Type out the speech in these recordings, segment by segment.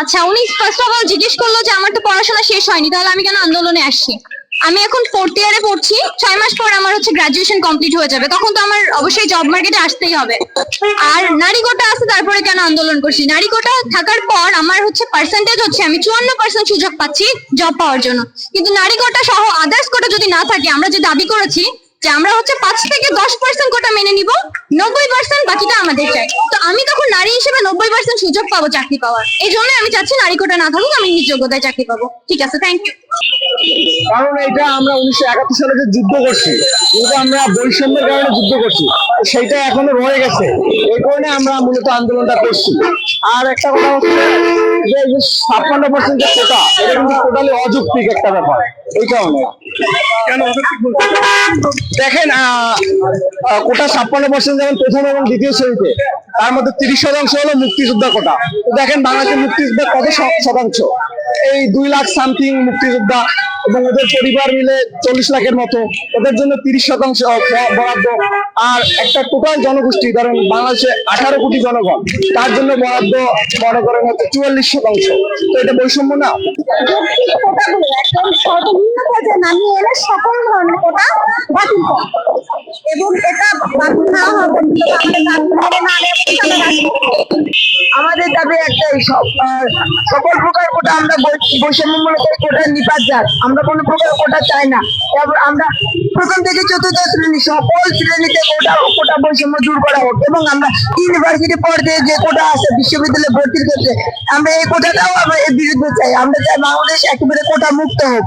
আচ্ছা উনি first of all জিজ্ঞেস করল যে আমার তো পড়াশোনা শেষ হয়নি, তাহলে আমি কেন আন্দোলনে আসছি? আমি এখন ফোর্থ ইয়ারে পড়ছি, ছয় মাস পর আমার হচ্ছে গ্রাজুয়েশন কমপ্লিট হয়ে যাবে, তখন তো আমার অবশ্যই জব মার্কেটে আসতেই হবে। আর নারী কোটা আছে, তারপরে কেন আন্দোলন করছি নারী কোটা থাকার পর আমার হচ্ছে পার্সেন্টেজ হচ্ছে, আমি চুয়ান্ন পার্সেন্ট সুযোগ পাচ্ছি জব পাওয়ার জন্য। কিন্তু নারী কোটা সহ আদার্স কোটা যদি না থাকে, আমরা যে দাবি করেছি যে আমরা হচ্ছে পাঁচ থেকে দশ পার্সেন্ট কোটা মেনে নিব নব্বই পার্সেন্ট বাকিটা আমাদের চাই। তো আমি তখন নারী হিসেবে নব্বই পার্সেন্ট সুযোগ পাবো চাকরি পাওয়ার। এই জন্য আমি চাচ্ছি নারী কোটা না থাকুক, আমি নিজ যোগ্যতায় চাকরি পাবো। ঠিক আছে থ্যাংক ইউ কারণ এটা আমরা উনিশশো একাত্তর সালে যে যুদ্ধ করছি কিন্তু আমরা বৈষম্যের কারণে যুদ্ধ করছি, সেইটা এখনও রয়ে গেছে। এই কারণে আমরা মূলত আন্দোলনটা করছি। আর একটা কথা হচ্ছে যে ছাপ্পান্ন পার্সেন্ট যে কোটা, এটা কিন্তু টোটালি অযৌক্তিক একটা ব্যাপার। এই কারণে। দেখেন কোটা ছাপ্পান্ন পার্সেন্ট যেমন প্রথম এবং দ্বিতীয় শ্রেণীতে, তার মধ্যে তিরিশ শতাংশ হলো মুক্তিযোদ্ধা কোটা। দেখেন, বাংলাদেশের মুক্তিযোদ্ধা কত শতাংশ? এই দুই লাখ সামথিং মুক্তিযোদ্ধা এবং ওদের পরিবার মিলে চল্লিশ লাখের মতো, ওদের জন্য তিরিশ শতাংশ বরাদ্দ। আর একটা টোটাল জনগোষ্ঠী, ধরেন বাংলাদেশে আঠারো কোটি জনগণ, তার জন্য বরাদ্দ মনে করেন হচ্ছে চুয়াল্লিশ শতাংশ। তো এটা বৈষম্য না? নামিয়ে এনে সকল ধরনের বাতিল করা। এবং এটা বাতিল না পর্যন্ত আমাদের দাবি একটাই সকল প্রকার কোটা আমরা বৈষম্যমূলক কোটা নিপাত যাক আমরা কোনো প্রকার কোটা চাই না। তারপর আমরা প্রথম থেকে চতুর্থ শ্রেণি, সকল শ্রেণীতে কোটা কোটা বৈষম্য দূর করা হোক। এবং আমরা ইউনিভার্সিটি পর্যায়ে যে কোটা আছে, বিশ্ববিদ্যালয়ে ভর্তির ক্ষেত্রে, আমরা এই কোটাটাও আমরা এর বিরুদ্ধে চাই। আমরা চাই বাংলাদেশ একেবারে কোটা মুক্ত হোক।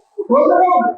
আমাদের